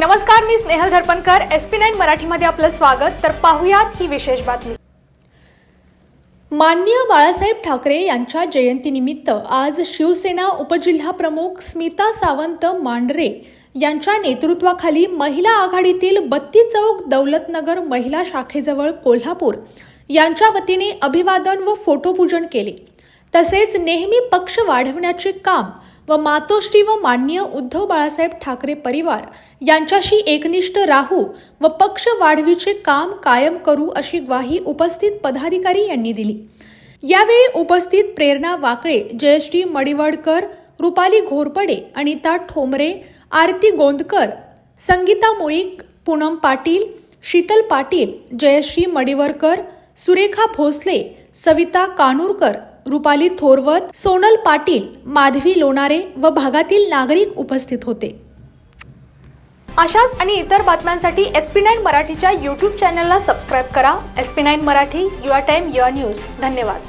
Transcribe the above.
नमस्कार मी Snehal Dharpankar S P nine मराठीमध्ये आपलं स्वागत. तर पाहुयात ही विशेष बातमी. माननीय बाळासाहेब ठाकरे यांच्या जयंतीनिमित्त आज शिवसेना उपजिल्हा प्रमुख स्मिता सावंत मांढरे यांच्या नेतृत्वाखाली महिला आघाडीतील बत्ती चौक दौलतनगर महिला शाखेजवळ कोल्हापूर यांच्या वतीने अभिवादन व फोटोपूजन केले. तसेच नेहमी पक्ष वाढवण्याचे काम व मातोश्री व मान्य उद्धव बाळासाहेब ठाकरे परिवार यांच्याशी एकनिष्ठ राहू व पक्ष वाढवीचे काम कायम करू अशी ग्वाही उपस्थित पदाधिकारी यांनी दिली. यावेळी उपस्थित प्रेरणा वाकळे जयश्री मडिवडकर रुपाली घोरपडे अनिता ठोंबरे आरती गोंदकर संगीता मुळीक पूनम पाटील शीतल पाटील जयश्री मडिवरकर सुरेखा भोसले सविता कानूरकर रुपाली थोरवत सोनल पाटील माधवी लोणारे व भागातील नागरिक उपस्थित होते. अशाच आणि इतर बातम्यांसाठी एस पी नाईन मराठीच्या यूट्यूब चॅनलला सबस्क्राईब करा. S P nine Marathi your time your news. धन्यवाद.